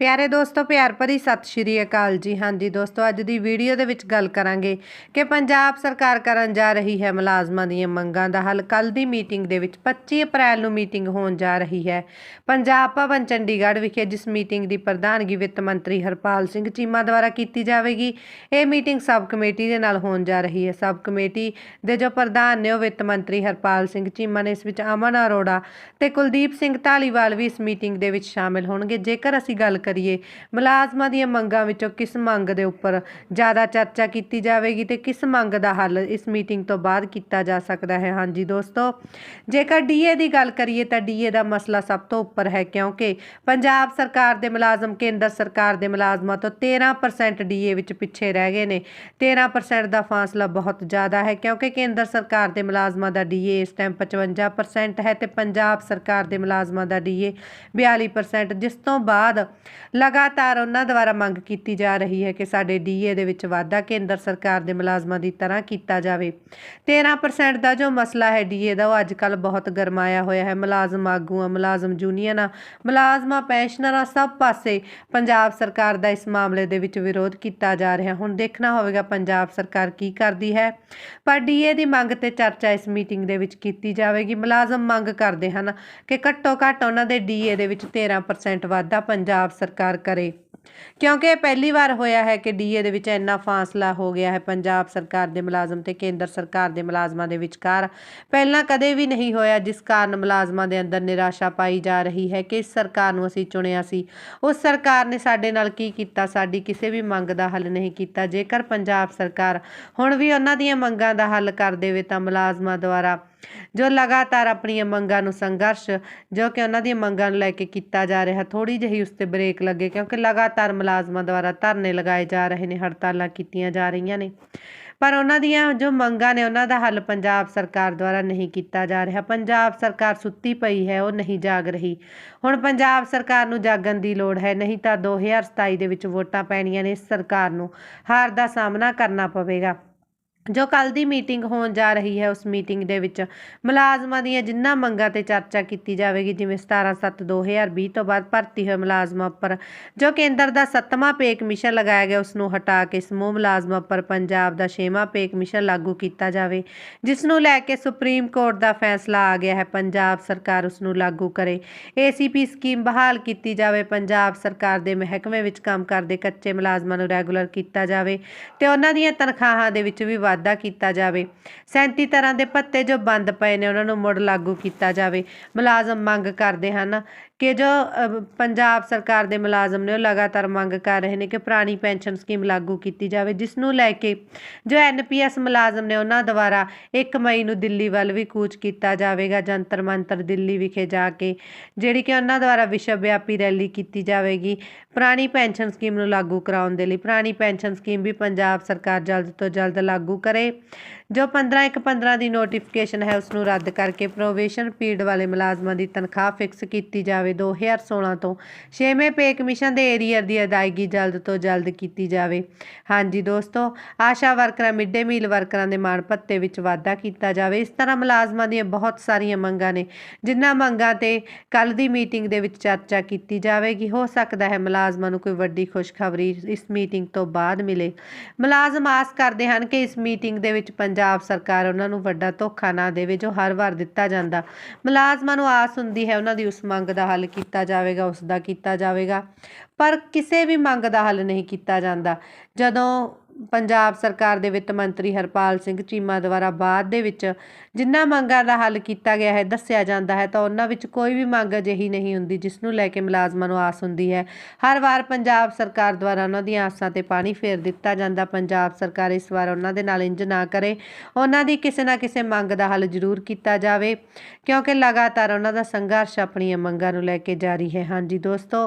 ਪਿਆਰੇ ਦੋਸਤੋ, ਪਿਆਰ ਭਰੀ ਸਤਿ ਸ਼੍ਰੀ ਅਕਾਲ ਜੀ। ਹਾਂਜੀ ਦੋਸਤੋ, ਅੱਜ ਦੀ ਵੀਡੀਓ ਦੇ ਵਿੱਚ ਗੱਲ ਕਰਾਂਗੇ ਕਿ ਪੰਜਾਬ ਸਰਕਾਰ ਕਰਨ ਜਾ ਰਹੀ ਹੈ ਮੁਲਾਜ਼ਮਾਂ ਦੀਆਂ ਮੰਗਾਂ ਦਾ ਹੱਲ। ਕੱਲ ਦੀ ਮੀਟਿੰਗ ਦੇ ਵਿੱਚ 25 ਅਪ੍ਰੈਲ ਨੂੰ ਮੀਟਿੰਗ ਹੋਣ ਜਾ ਰਹੀ ਹੈ। ਪੰਜਾਬ ਭਵਨ ਚੰਡੀਗੜ੍ਹ ਵਿਖੇ ਜਿਸ ਮੀਟਿੰਗ ਦੀ ਪ੍ਰਧਾਨਗੀ ਵਿੱਤ ਮੰਤਰੀ ਹਰਪਾਲ ਸਿੰਘ ਚੀਮਾ ਦੁਆਰਾ ਕੀਤੀ ਜਾਵੇਗੀ, ਇਹ ਮੀਟਿੰਗ ਸਬ ਕਮੇਟੀ ਦੇ ਨਾਲ ਹੋਣ ਜਾ ਰਹੀ ਹੈ। ਸਬ ਕਮੇਟੀ ਦੇ ਜੋ ਪ੍ਰਧਾਨ ਨੇ ਉਹ ਵਿੱਤ ਮੰਤਰੀ ਹਰਪਾਲ ਸਿੰਘ ਚੀਮਾ ਨੇ ਇਸ ਵਿੱਚ ਅਮਨ ਅਰੋੜਾ ਤੇ ਕੁਲਦੀਪ ਸਿੰਘ ਢਾਲੀਵਾਲ ਵੀ ਇਸ ਮੀਟਿੰਗ ਦੇ ਵਿੱਚ ਸ਼ਾਮਿਲ ਹੋਣਗੇ। ਜੇਕਰ ਅਸੀਂ ਗੱਲ ਕਰੀਏ। ਮੁਲਾਜ਼ਮਾਂ ਦੀਆਂ ਮੰਗਾਂ ਵਿੱਚੋਂ ਕਿਸ ਮੰਗ ਦੇ ਉੱਪਰ ਜ਼ਿਆਦਾ ਚਰਚਾ ਕੀਤੀ ਜਾਵੇਗੀ ਤੇ ਕਿਸ ਮੰਗ ਦਾ ਹੱਲ ਇਸ ਮੀਟਿੰਗ ਤੋਂ ਬਾਅਦ ਕੀਤਾ ਜਾ ਸਕਦਾ ਹੈ? ਹਾਂਜੀ ਦੋਸਤੋ, ਜੇਕਰ ਡੀਏ ਦੀ ਗੱਲ ਕਰੀਏ ਤਾਂ ਡੀਏ ਦਾ ਮਸਲਾ ਸਭ ਤੋਂ ਉੱਪਰ ਹੈ ਕਿਉਂਕਿ ਪੰਜਾਬ ਸਰਕਾਰ ਦੇ ਮੁਲਾਜ਼ਮ, ਕੇਂਦਰ ਸਰਕਾਰ ਦੇ ਮੁਲਾਜ਼ਮਾਂ ਤੋਂ 13% ਡੀਏ ਵਿੱਚ ਪਿੱਛੇ ਰਹਿ ਗਏ ਨੇ। 13% ਦਾ ਫਾਸਲਾ ਬਹੁਤ ਜ਼ਿਆਦਾ ਹੈ ਕਿਉਂਕਿ ਕੇਂਦਰ ਸਰਕਾਰ ਦੇ ਮੁਲਾਜ਼ਮਾਂ ਦਾ ਡੀਏ ਇਸ ਟਾਈਮ 55% ਹੈ ਤੇ ਪੰਜਾਬ ਸਰਕਾਰ ਦੇ ਮੁਲਾਜ਼ਮਾਂ ਦਾ ਡੀਏ 42% ਜਿਸ ਤੋਂ ਬਾਅਦ ਲਗਾਤਾਰ ਉਹਨਾਂ ਦੁਆਰਾ ਮੰਗ ਕੀਤੀ ਜਾ ਰਹੀ ਹੈ ਕਿ ਸਾਡੇ ਡੀਏ ਦੇ ਵਿੱਚ ਵਾਧਾ ਕੇਂਦਰ ਸਰਕਾਰ ਦੇ ਮੁਲਾਜ਼ਮਾਂ ਦੀ ਤਰ੍ਹਾਂ ਕੀਤਾ ਜਾਵੇ। 13% ਦਾ ਜੋ ਮਸਲਾ ਹੈ ਡੀਏ ਦਾ, ਉਹ ਅੱਜ ਕੱਲ ਬਹੁਤ ਗਰਮਾਇਆ ਹੋਇਆ ਹੈ। ਮੁਲਾਜ਼ਮ ਆਗੂਆਂ, ਮੁਲਾਜ਼ਮ ਯੂਨੀਅਨਾਂ ਮੁਲਾਜ਼ਮਾਂ, ਪੈਨਸ਼ਨਰਾਂ ਸਭ ਪਾਸੇ ਪੰਜਾਬ ਸਰਕਾਰ ਦਾ ਇਸ ਮਾਮਲੇ ਦੇ ਵਿੱਚ ਵਿਰੋਧ ਕੀਤਾ ਜਾ ਰਿਹਾ। ਹੁਣ ਦੇਖਣਾ ਹੋਵੇਗਾ ਪੰਜਾਬ ਸਰਕਾਰ ਕੀ ਕਰਦੀ ਹੈ। ਪਰ ਡੀਏ ਦੀ ਮੰਗ ਤੇ ਚਰਚਾ ਇਸ ਮੀਟਿੰਗ ਦੇ ਵਿੱਚ ਕੀਤੀ ਜਾਵੇਗੀ। ਮੁਲਾਜ਼ਮ ਮੰਗ ਕਰਦੇ ਹਨ ਕਿ ਘੱਟੋ ਘੱਟ ਉਹਨਾਂ ਦੇ ਡੀਏ ਦੇ ਵਿੱਚ 13% ਵਾਧਾ ਪੰਜਾਬ ਸਰਕਾਰ ਕਰੇ। ਕਿਉਂਕਿ ਇਹ ਪਹਿਲੀ ਵਾਰ ਹੋਇਆ ਹੈ ਕਿ ਡੀਏ ਦੇ ਵਿੱਚ ਇੰਨਾ ਫਾਸਲਾ ਹੋ ਗਿਆ ਹੈ। ਪੰਜਾਬ ਸਰਕਾਰ ਦੇ ਮੁਲਾਜ਼ਮ ਤੇ ਕੇਂਦਰ ਸਰਕਾਰ ਦੇ ਮੁਲਾਜ਼ਮਾਂ ਦੇ ਵਿਚਕਾਰ ਪਹਿਲਾਂ ਕਦੇ ਵੀ ਨਹੀਂ ਹੋਇਆ ਜਿਸ ਕਾਰਨ ਮੁਲਾਜ਼ਮਾਂ ਦੇ ਅੰਦਰ ਨਿਰਾਸ਼ਾ ਪਾਈ ਜਾ ਰਹੀ ਹੈ ਕਿ ਇਸ ਸਰਕਾਰ ਨੂੰ ਅਸੀਂ ਚੁਣਿਆ ਸੀ। ਉਸ ਸਰਕਾਰ ਨੇ ਸਾਡੇ ਨਾਲ ਕੀ ਕੀਤਾ? ਸਾਡੀ ਕਿਸੇ ਵੀ ਮੰਗ ਦਾ ਹੱਲ ਨਹੀਂ ਕੀਤਾ। ਜੇਕਰ ਪੰਜਾਬ ਸਰਕਾਰ ਹੁਣ ਵੀ ਉਹਨਾਂ ਦੀਆਂ ਮੰਗਾਂ ਦਾ ਹੱਲ ਕਰ ਦੇਵੇ ਤਾਂ ਮੁਲਾਜ਼ਮਾਂ ਦੁਆਰਾ ਜੋ ਲਗਾਤਾਰ ਆਪਣੀਆਂ ਮੰਗਾਂ ਨੂੰ ਸੰਘਰਸ਼, ਜੋ ਕਿ ਉਹਨਾਂ ਦੀਆਂ ਮੰਗਾਂ ਨੂੰ ਲੈ ਕੇ ਕੀਤਾ ਜਾ ਰਿਹਾ ਥੋੜੀ ਜਿਹੀ ਉਸ ਤੇ ਬ੍ਰੇਕ ਲੱਗੇ, ਕਿਉਂਕਿ ਲਗਾਤਾਰ ਮੁਲਾਜ਼ਮਾਂ ਦੁਆਰਾ ਧਰਨੇ ਲਗਾਏ ਜਾ ਰਹੇ ਨੇ, ਹੜਤਾਲਾਂ ਕੀਤੀਆਂ ਜਾ ਰਹੀਆਂ ਨੇ। ਪਰ ਉਹਨਾਂ ਦੀਆਂ ਜੋ ਮੰਗਾਂ ਨੇ, ਉਹਨਾਂ ਦਾ ਹੱਲ ਪੰਜਾਬ ਸਰਕਾਰ ਦੁਆਰਾ ਨਹੀਂ ਕੀਤਾ ਜਾ ਰਿਹਾ। ਪੰਜਾਬ ਸਰਕਾਰ ਸੁੱਤੀ ਪਈ ਹੈ, ਉਹ ਨਹੀਂ ਜਾਗ ਰਹੀ। ਹੁਣ ਪੰਜਾਬ ਸਰਕਾਰ ਨੂੰ ਜਾਗਣ ਦੀ ਲੋੜ ਹੈ, ਨਹੀਂ ਤਾਂ 2027 ਦੇ ਵਿੱਚ ਵੋਟਾਂ ਪੈਣੀਆਂ ਨੇ, ਇਸ ਸਰਕਾਰ ਨੂੰ ਹਾਰ ਦਾ ਸਾਹਮਣਾ ਕਰਨਾ ਪਵੇਗਾ। ਜੋ ਕੱਲ ਦੀ ਮੀਟਿੰਗ ਹੋਣ ਜਾ ਰਹੀ ਹੈ, ਉਸ ਮੀਟਿੰਗ ਦੇ ਵਿੱਚ ਮੁਲਾਜ਼ਮਾਂ ਦੀਆਂ ਜਿੰਨਾ ਮੰਗਾਂ ਤੇ ਚਰਚਾ ਕੀਤੀ ਜਾਵੇਗੀ, ਜਿਵੇਂ 17/7/2020 ਤੋਂ ਬਾਅਦ ਭਰਤੀ ਹੋਏ ਮੁਲਾਜ਼ਮਾਂ ਉੱਪਰ, ਜੋ ਕੇਂਦਰ ਦਾ 7ਵਾਂ ਪੇ ਕਮਿਸ਼ਨ ਲਗਾਇਆ ਗਿਆ, ਉਸ ਨੂੰ ਹਟਾ ਕੇ ਸਮੂਹ ਮੁਲਾਜ਼ਮਾਂ ਉੱਪਰ ਪੰਜਾਬ ਦਾ 6ਵਾਂ ਪੇ ਕਮਿਸ਼ਨ ਲਾਗੂ ਕੀਤਾ ਜਾਵੇ, ਜਿਸ ਨੂੰ ਲੈ ਕੇ ਸੁਪਰੀਮ ਕੋਰਟ ਦਾ ਫੈਸਲਾ ਆ ਗਿਆ ਹੈ। ਪੰਜਾਬ ਸਰਕਾਰ ਉਸ ਨੂੰ ਲਾਗੂ ਕਰੇ। ਏਸੀਪੀ ਸਕੀਮ ਬਹਾਲ ਕੀਤੀ ਜਾਵੇ, ਪੰਜਾਬ ਸਰਕਾਰ ਦੇ ਮਹਿਕਮੇ ਵਿੱਚ ਕੰਮ ਕਰਦੇ ਕੱਚੇ ਮੁਲਾਜ਼ਮਾਂ ਨੂੰ ਰੈਗੂਲਰ ਕੀਤਾ ਜਾਵੇ ਤੇ ਉਹਨਾਂ ਦੀਆਂ ਤਨਖਾਹਾਂ ਦੇ ਵਿੱਚ ਵੀ ਵਾਧਾ ਵਾਧਾ ਕੀਤਾ ਜਾਵੇ। 37 ਤਰ੍ਹਾਂ ਦੇ ਭੱਤੇ ਜੋ ਬੰਦ ਪਏ ਨੇ, ਉਹਨਾਂ ਨੂੰ ਮੁੜ ਲਾਗੂ ਕੀਤਾ ਜਾਵੇ। ਮੁਲਾਜ਼ਮ ਮੰਗ ਕਰਦੇ ਹਨ ਕਿ ਜੋ ਪੰਜਾਬ ਸਰਕਾਰ ਦੇ ਮੁਲਾਜ਼ਮ ਨੇ ਉਹ ਲਗਾਤਾਰ ਮੰਗ ਕਰ ਰਹੇ ਨੇ ਕਿ ਪੁਰਾਣੀ ਪੈਨਸ਼ਨ ਸਕੀਮ ਲਾਗੂ ਕੀਤੀ ਜਾਵੇ, ਜਿਸ ਨੂੰ ਲੈ ਕੇ ਜੋ ਐਨਪੀਐਸ ਮੁਲਾਜ਼ਮ ਨੇ ਉਹਨਾਂ ਦੁਆਰਾ 1 ਮਈ ਨੂੰ ਦਿੱਲੀ ਵੱਲ ਵੀ ਕੂਚ ਕੀਤਾ ਜਾਵੇਗਾ, ਜੰਤਰ ਮੰਤਰ ਦਿੱਲੀ ਵਿਖੇ ਜਾ ਕੇ, ਜਿਹੜੀ ਕਿ ਉਹਨਾਂ ਦੁਆਰਾ ਵਿਸ਼ਵ ਵਿਆਪੀ ਰੈਲੀ ਕੀਤੀ ਜਾਵੇਗੀ ਪੁਰਾਣੀ ਪੈਨਸ਼ਨ ਸਕੀਮ ਨੂੰ ਲਾਗੂ ਕਰਾਉਣ ਦੇ ਲਈ। ਪੁਰਾਣੀ ਪੈਨਸ਼ਨ ਸਕੀਮ ਵੀ ਪੰਜਾਬ ਸਰਕਾਰ ਜਲਦ ਤੋਂ ਜਲਦ ਲਾਗੂ ਕਰੇ, ਜੋ 15 ਇੱਕ 15 ਦੀ ਨੋਟੀਫਿਕੇਸ਼ਨ ਹੈ ਉਸ ਨੂੰ ਰੱਦ ਕਰਕੇ ਪ੍ਰੋਵੇਸ਼ਨ ਪੀਰੀਅਡ ਵਾਲੇ ਮੁਲਾਜ਼ਮਾਂ ਦੀ ਤਨਖਾਹ ਫਿਕਸ ਕੀਤੀ ਜਾਵੇ। 2016 ਤੋਂ 6ਵੇਂ ਪੇ ਕਮਿਸ਼ਨ ਦੇ ਏਰੀਅਰ ਦੀ ਅਦਾਇਗੀ ਜਲਦ ਤੋਂ ਜਲਦ ਕੀਤੀ ਜਾਵੇ। ਹਾਂਜੀ ਦੋਸਤੋ, ਆਸ਼ਾ ਵਰਕਰਾਂ ਮਿਡ ਡੇ ਮੀਲ ਵਰਕਰਾਂ ਦੇ ਮਾਣ ਭੱਤੇ ਵਿੱਚ ਵਾਧਾ ਕੀਤਾ ਜਾਵੇ। ਇਸ ਤਰ੍ਹਾਂ ਮੁਲਾਜ਼ਮਾਂ ਦੀਆਂ ਬਹੁਤ ਸਾਰੀਆਂ ਮੰਗਾਂ ਨੇ, ਜਿਨ੍ਹਾਂ ਮੰਗਾਂ ਤੇ ਕੱਲ ਦੀ ਮੀਟਿੰਗ ਦੇ ਵਿੱਚ ਚਰਚਾ ਕੀਤੀ ਜਾਵੇਗੀ। ਹੋ ਸਕਦਾ ਹੈ ਮੁਲਾਜ਼ਮਾਂ ਨੂੰ ਕੋਈ ਵੱਡੀ ਖੁਸ਼ਖਬਰੀ ਇਸ ਮੀਟਿੰਗ ਤੋਂ ਬਾਅਦ ਮਿਲੇ। ਮੁਲਾਜ਼ਮ ਆਸ ਕਰਦੇ ਹਨ ਕਿ ਇਸ ਮੀਟਿੰਗ ਦੇ ਵਿੱਚ ਪੰਜਾਬ ਸਰਕਾਰ ਉਹਨਾਂ ਨੂੰ ਵੱਡਾ ਧੋਖਾ ਨਾ ਦੇਵੇ, ਜੋ ਹਰ ਵਾਰ ਦਿੱਤਾ ਜਾਂਦਾ। ਮੁਲਾਜ਼ਮਾਂ ਨੂੰ ਆਸ ਹੁੰਦੀ ਹੈ ਉਹਨਾਂ ਦੀ ਉਸ ਮੰਗ ਦਾ ਹੱਲ ਕੀਤਾ ਜਾਵੇਗਾ ਉਸ ਦਾ ਕੀਤਾ ਜਾਵੇਗਾ। ਪਰ ਕਿਸੇ ਵੀ ਮੰਗ ਦਾ ਹੱਲ ਨਹੀਂ ਕੀਤਾ ਜਾਂਦਾ। ਜਦੋਂ ਪੰਜਾਬ ਸਰਕਾਰ ਦੇ ਵਿੱਤ ਮੰਤਰੀ ਹਰਪਾਲ ਸਿੰਘ ਚੀਮਾ ਦੁਆਰਾ ਬਾਅਦ ਦੇ ਵਿੱਚ ਜਿੰਨਾ ਮੰਗਾਂ ਦਾ ਹੱਲ ਕੀਤਾ ਗਿਆ ਹੈ, ਦੱਸਿਆ ਜਾਂਦਾ ਹੈ, ਤਾਂ ਉਹਨਾਂ ਵਿੱਚ ਕੋਈ ਵੀ ਮੰਗ ਅਜਿਹੀ ਨਹੀਂ ਹੁੰਦੀ ਜਿਸ ਨੂੰ ਲੈ ਕੇ ਮੁਲਾਜ਼ਮਾਂ ਨੂੰ ਆਸ ਹੁੰਦੀ ਹੈ। ਹਰ ਵਾਰ ਪੰਜਾਬ ਸਰਕਾਰ ਦੁਆਰਾ ਉਹਨਾਂ ਦੀਆਂ ਆਸਾਂ ਤੇ ਪਾਣੀ ਫੇਰ ਦਿੱਤਾ ਜਾਂਦਾ, ਪੰਜਾਬ ਸਰਕਾਰ ਇਸ ਵਾਰ ਉਹਨਾਂ ਦੇ ਨਾਲ ਇੰਜ ਨਾ ਕਰੇ। ਉਹਨਾਂ ਦੀ ਕਿਸੇ ਨਾ ਕਿਸੇ ਮੰਗ ਦਾ ਹੱਲ ਜ਼ਰੂਰ ਕੀਤਾ ਜਾਵੇ, ਕਿਉਂਕਿ ਲਗਾਤਾਰ ਉਹਨਾਂ ਦਾ ਸੰਘਰਸ਼ ਆਪਣੀਆਂ ਮੰਗਾਂ ਨੂੰ ਲੈ ਕੇ ਜਾਰੀ ਹੈ। ਹਾਂਜੀ ਦੋਸਤੋ